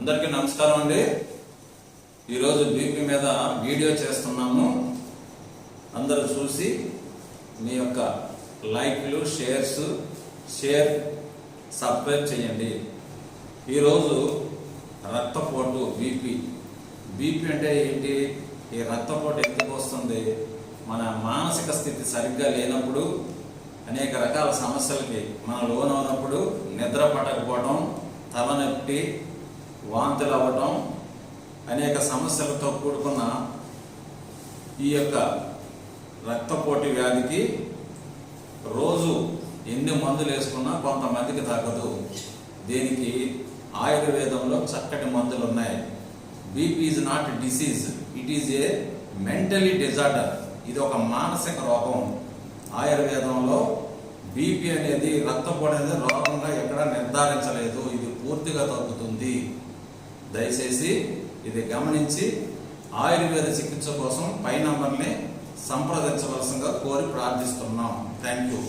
అందరికీ నమస్కారం అండి. ఈరోజు బీపీ మీద వీడియో చేస్తున్నాము. అందరూ చూసి మీ యొక్క లైక్లు షేర్స్ షేర్ సబ్స్క్రైబ్ చేయండి. ఈరోజు రక్తపోటు బీపీ. బీపీ అంటే ఏంటి? ఈ రక్తపోటు ఎందుకు వస్తుంది? మన మానసిక స్థితి సరిగ్గా లేనప్పుడు అనేక రకాల సమస్యలకి మనం లోనవునప్పుడు నిద్ర పట్టకపోవడం తలనొప్పి వాంతులు అవ్వటం అనేక సమస్యలతో కూడుకున్న ఈ యొక్క రక్తపోటు వ్యాధికి రోజు ఎన్ని మందులు వేసుకున్నా కొంతమందికి తగ్గదు. దీనికి? ఆయుర్వేదంలో చక్కటి మందులు ఉన్నాయి. BP is not disease it is a mentally disorder ఇది ఒక మానసిక రోగం. ఆయుర్వేదంలో బీపీ అనేది రక్తపోటు అనేది రోగంగా ఎక్కడా నిర్ధారించలేదు. ఇది పూర్తిగా తగ్గుతుంది. దయచేసి ఇది గమనించి ఆయుర్వేద చికిత్స కోసం పై నంబర్ని సంప్రదించవలసిందిగా కోరి ప్రార్థిస్తున్నాం. Thank you